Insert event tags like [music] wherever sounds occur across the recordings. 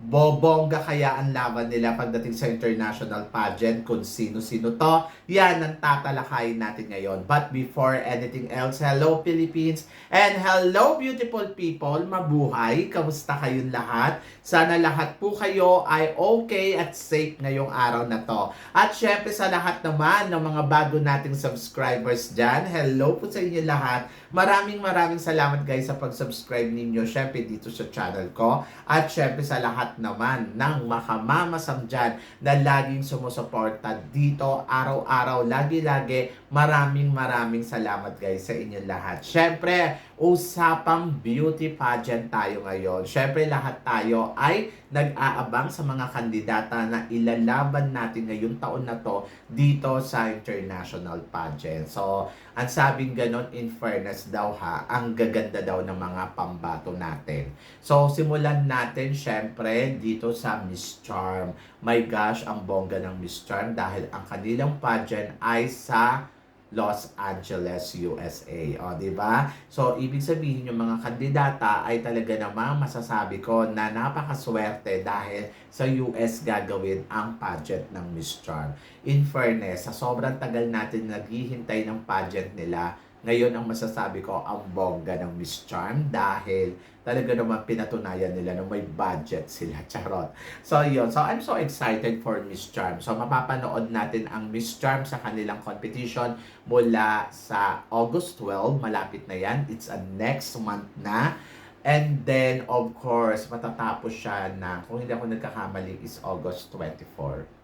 Bobongga kaya ang laban nila pagdating sa international pageant kung sino-sino to. Yan ang tatalakayin natin ngayon. But before anything else, hello Philippines and hello beautiful people. Mabuhay! Kamusta kayong lahat? Sana lahat po kayo ay okay at safe ngayong araw na to. At syempre sa lahat naman ng mga bago nating subscribers dyan, hello po sa inyo lahat. Maraming maraming salamat guys sa pag-subscribe ninyo syempre dito sa channel ko. At syempre sa lahat naman ng makamamasam dyan na laging sumusuporta dito araw-araw, lagi-lagi. Maraming maraming salamat guys sa inyo lahat. Syempre, usapang beauty pageant tayo ngayon. Syempre lahat tayo ay nag-aabang sa mga kandidata na ilalaban natin ngayong taon na to dito sa international pageant. So, ang sabing ganon in fairness daw ha, ang gaganda daw ng mga pambato natin. So, simulan natin syempre dito sa Miss Charm. My gosh, ang bongga ng Miss Charm dahil ang kanilang pageant ay sa Los Angeles, USA. O, di ba? So, ibig sabihin yung mga kandidata ay talaga namang masasabi ko na napakaswerte dahil sa US gagawin ang pageant ng Miss Charm. In fairness, sa sobrang tagal natin naghihintay ng pageant nila, ngayon ang masasabi ko ang bongga ng Miss Charm dahil talaga naman pinatunayan nila na may budget sila. [laughs] Charot. So yun. So I'm so excited for Miss Charm. So mapapanood natin ang Miss Charm sa kanilang competition mula sa August 12. Malapit na yan. It's a next month na. And then, of course, matatapos siya na, kung hindi ako nagkakamali, is August 24.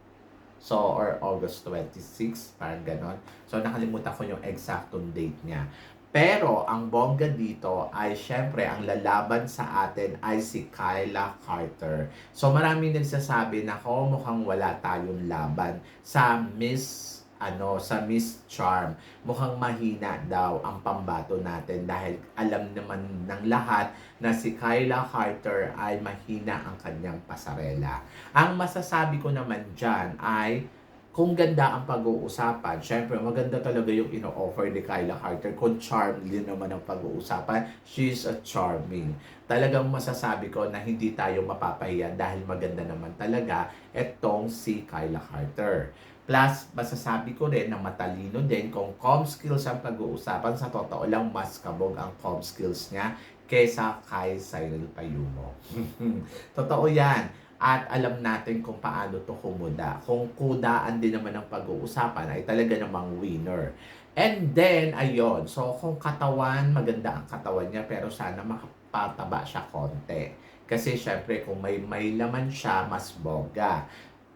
So, or August 26, parang ganon. So, nakalimutan ko yung exactong date niya. Pero, ang bongga dito ay syempre, ang lalaban sa atin ay si Kyla Carter. So, maraming nagsasabi na ko mukhang wala tayong laban sa Miss ano sa Miss Charm mukhang mahina daw ang pambato natin dahil alam naman ng lahat na si Kyla Carter ay mahina ang kanyang pasarela. Ang masasabi ko naman dyan ay kung ganda ang pag-uusapan, syempre maganda talaga yung ino-offer ni Kyla Carter. Kung charm din naman ang pag-uusapan, she's a charming. Talagang masasabi ko na hindi tayo mapapahiya dahil maganda naman talaga etong si Kyla Carter. Plus, masasabi ko rin na matalino din kung com skills ang pag-uusapan. Sa totoo lang, mas kabog ang com skills niya kesa kay Cyril Payumo. [laughs] totoo yan. At alam natin kung paano to kumuda. Kung kudaan din naman ang pag-uusapan ay talaga namang winner. And then, ayun. So, kung katawan, maganda ang katawan niya pero sana makapataba siya konti. Kasi syempre kung may may laman siya, mas boga.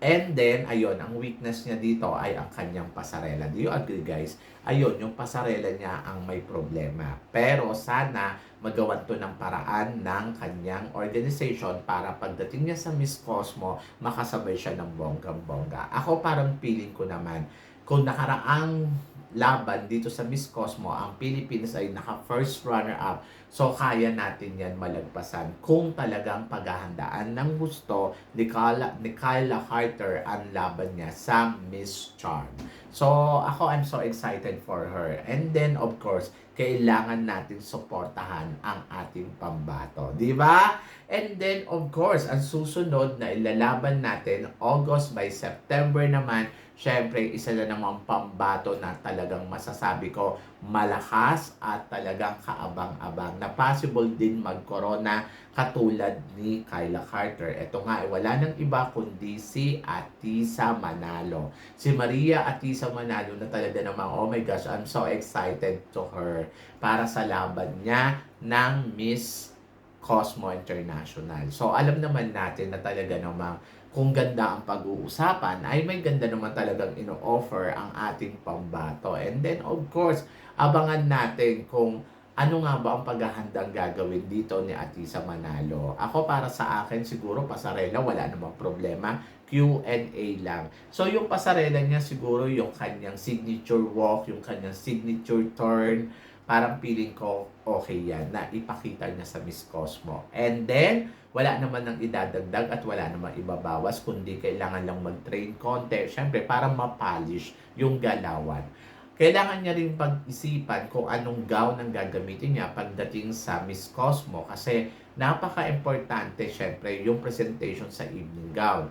And then, ayun, ang weakness niya dito ay ang kanyang pasarela. Do you agree guys? Ayun, yung pasarela niya ang may problema. Pero sana magawan to ng paraan ng kanyang organization para pagdating niya sa Miss Cosmo, makasabay siya ng bonggang-bongga. Ako parang feeling ko naman, kung nakaraang laban dito sa Miss Cosmo, ang Philippines ay naka first runner up. So kaya natin yan malagpasan kung talagang paghahandaan ng gusto ni Kyla, ni Kyla Carter ang laban niya sa Miss Charm. So ako I'm so excited for her. And then of course, kailangan natin suportahan ang ating pambato. Di ba? And then of course, ang susunod na ilalaban natin August by September naman syempre, isa na namang pambato na talagang masasabi ko malakas at talagang kaabang-abang na possible din mag-corona katulad ni Kyla Carter. Ito nga, eh, wala nang iba kundi si Atisa Manalo. Si Maria Atisa Manalo na talaga namang, oh my gosh, I'm so excited to her para sa laban niya ng Miss Cosmo International. So, alam naman natin na talaga namang kung ganda ang pag-uusapan, ay may ganda naman talagang ino-offer ang ating pambato. And then, of course, abangan natin kung ano nga ba ang paghahandang gagawin dito ni Atisa Manalo. Ako para sa akin, siguro pasarela, wala namang problema. Q&A lang. So, yung pasarela niya siguro yung kanyang signature walk, yung kanyang signature turn, parang feeling ko okay yan na ipakita niya sa Miss Cosmo. And then, wala naman nang idadagdag at wala namang ibabawas, kundi kailangan lang mag-train konti. Siyempre, para ma-polish yung galawan. Kailangan niya rin pag-isipan kung anong gown ang gagamitin niya pagdating sa Miss Cosmo kasi napaka-importante syempre yung presentation sa evening gown.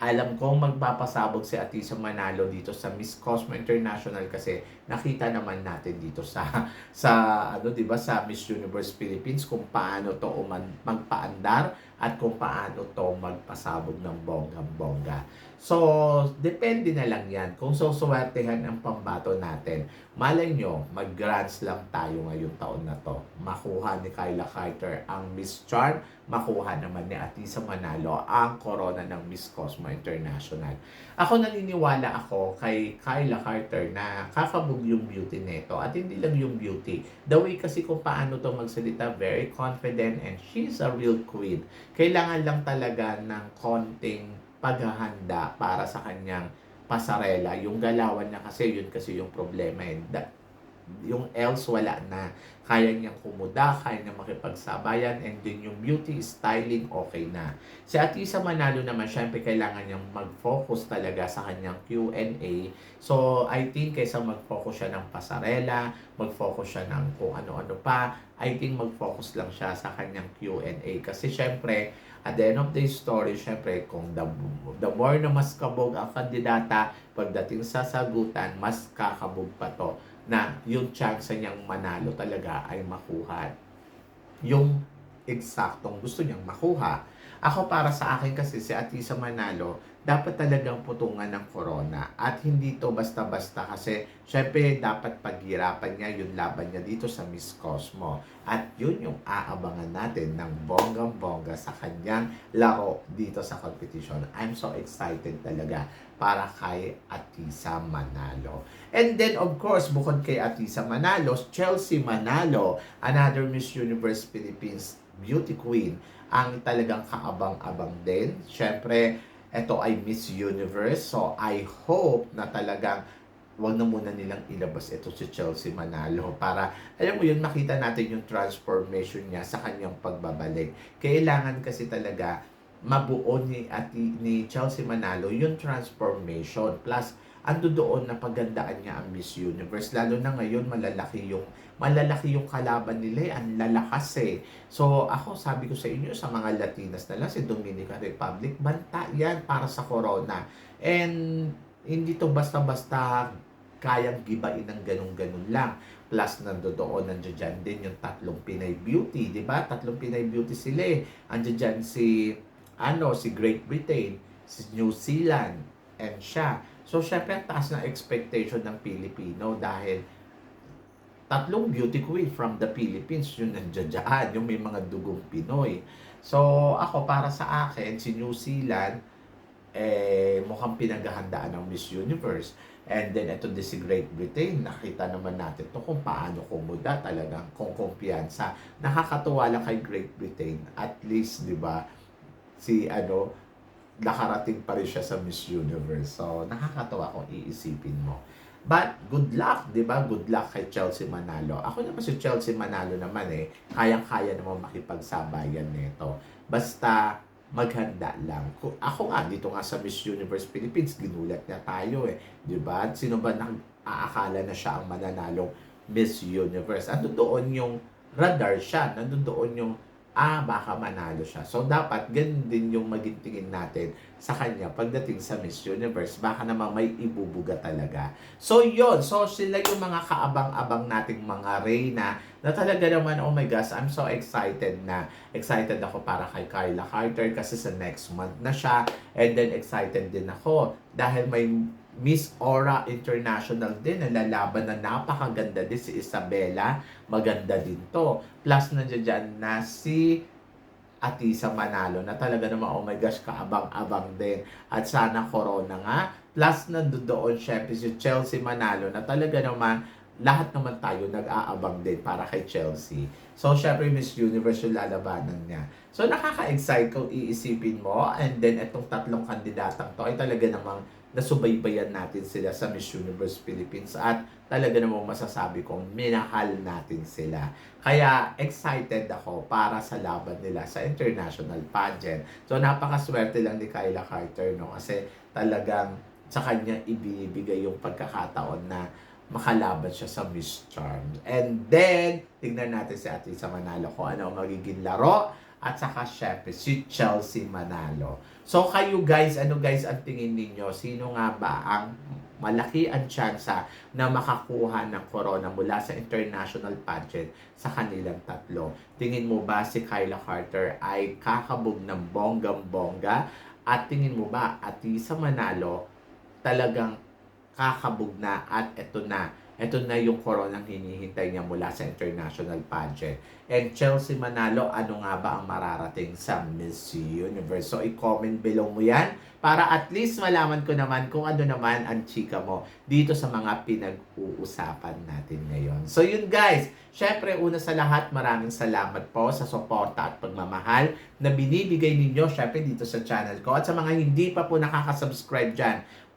Alam kong magpapasabog si Atisa Manalo dito sa Miss Cosmo International kasi nakita naman natin dito sa [laughs] sa ano 'di ba sa Miss Universe Philippines kung paano to uman, magpaandar at kung paano to magpasabog ng bonggang-bongga. So, depende na lang yan. Kung susuwertehan ang pambato natin, malay nyo, mag-grand slam tayo ngayong taon na to. Makuha ni Kyla Carter ang Miss Charm, makuha naman ni Atisa Manalo ang corona ng Miss Cosmo International. Ako naniniwala ako kay Kyla Carter na kakabog yung beauty nito at hindi lang yung beauty. The way kasi kung paano to magsalita, very confident and she's a real queen. Kailangan lang talaga ng konting paghahanda para sa kanyang pasarela. Yung galawan niya kasi, yun kasi yung problema. Eh. Da- yung else wala na. Kaya niyang kumuda, kaya niyang makipagsabayan, and then yung beauty styling, okay na. Si Atisa Manalo naman, syempre kailangan niyang mag-focus talaga sa kanyang Q&A. So, I think kaysa mag-focus siya ng pasarela, mag-focus siya ng kung ano-ano pa, I think mag-focus lang siya sa kanyang Q&A. Kasi syempre, at the end of the story, syempre, kung the, the more na mas kabog ang kandidata, pagdating sa sagutan, mas kakabog pa to na yung chance niyang manalo talaga ay makuha yung eksaktong gusto niyang makuha. Ako para sa akin kasi si Atisa Manalo, dapat talagang putungan ng corona at hindi to basta-basta kasi syempre dapat paghirapan niya yung laban niya dito sa Miss Cosmo at yun yung aabangan natin ng bonggang-bongga sa kanyang laro dito sa competition. I'm so excited talaga para kay Atisa Manalo. And then of course, bukod kay Atisa Manalo, Chelsea Manalo, another Miss Universe Philippines beauty queen ang talagang kaabang-abang din. Siyempre, ito ay Miss Universe. So, I hope na talagang wag na muna nilang ilabas ito si Chelsea Manalo para, alam mo yun, makita natin yung transformation niya sa kanyang pagbabalik. Kailangan kasi talaga mabuo ni, at ni Chelsea Manalo yung transformation. Plus, ando doon na pagandaan niya ang Miss Universe. Lalo na ngayon, malalaki yung malalaki yung kalaban nila eh. Ang lalakas eh. So, ako sabi ko sa inyo, sa mga Latinas na lang, si Dominican Republic, banta yan para sa corona. And, hindi to basta-basta kayang gibain ng ganun-ganun lang. Plus, nandoon, nandiyan dyan din yung tatlong Pinay Beauty, di ba? Tatlong Pinay Beauty sila eh. Andiyan dyan si, ano, si Great Britain, si New Zealand, and siya. So, syempre, ang taas ng expectation ng Pilipino dahil tatlong beauty queen from the Philippines yung nandiyan yung may mga dugong Pinoy. So, ako para sa akin, si New Zealand, eh, mukhang pinaghahandaan ng Miss Universe. And then, ito din si Great Britain, nakita naman natin to kung paano kumuda talagang kung kumpiyansa. Nakakatuwa lang kay Great Britain. At least, di ba, si ano, nakarating pa rin siya sa Miss Universe. So, nakakatawa kung iisipin mo. But, good luck, di ba? Good luck kay Chelsea Manalo. Ako naman si Chelsea Manalo naman eh, kayang-kaya naman makipagsabayan nito. Basta, maghanda lang. Ako nga, dito nga sa Miss Universe Philippines, ginulat na tayo eh. Di ba? Sino ba nang aakala na siya ang mananalong Miss Universe? Ando doon yung radar siya. Nandun doon yung ah, baka manalo siya. So, dapat ganun din yung maging natin sa kanya pagdating sa Miss Universe. Baka naman may ibubuga talaga. So, yon So, sila yung mga kaabang-abang nating mga reyna na talaga naman, oh my gosh, I'm so excited na. Excited ako para kay Kyla Carter kasi sa next month na siya. And then, excited din ako dahil may Miss Aura International din na lalaban na napakaganda din si Isabella. Maganda din to. Plus nandiyan dyan na si Atisa Manalo na talaga naman, oh my gosh, kaabang-abang din. At sana corona nga. Plus nandoon syempre si Chelsea Manalo na talaga naman lahat naman tayo nag-aabang din para kay Chelsea. So, syempre, Miss Universe yung lalabanan niya. So, nakaka-excite kung iisipin mo. And then, itong tatlong kandidatang to ay talaga namang nasubaybayan natin sila sa Miss Universe Philippines at talaga namang masasabi kong minahal natin sila. Kaya excited ako para sa laban nila sa international pageant. So napakaswerte lang ni Kyla Carter no kasi talagang sa kanya ibinibigay yung pagkakataon na makalaban siya sa Miss Charms. And then, tignan natin si Ate sa Manalo kung ano ang magiging laro at saka syempre si Chelsea Manalo. So kayo guys, ano guys ang tingin ninyo? Sino nga ba ang malaki ang tsansa na makakuha ng corona mula sa international pageant sa kanilang tatlo? Tingin mo ba si Kyla Carter ay kakabog ng bonggang-bongga? At tingin mo ba at sa Manalo talagang kakabog na at eto na. Ito na yung coronang hinihintay niya mula sa international pageant. And Chelsea Manalo, ano nga ba ang mararating sa Miss Universe? So, i-comment below mo yan para at least malaman ko naman kung ano naman ang chika mo dito sa mga pinag-uusapan natin ngayon. So, yun guys. Syempre, una sa lahat, maraming salamat po sa suporta at pagmamahal na binibigay ninyo syempre dito sa channel ko. At sa mga hindi pa po nakaka-subscribe dyan,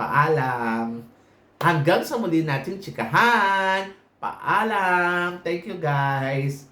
Paalam. Hanggang sa muli nating chikahan. Paalam. Thank you guys.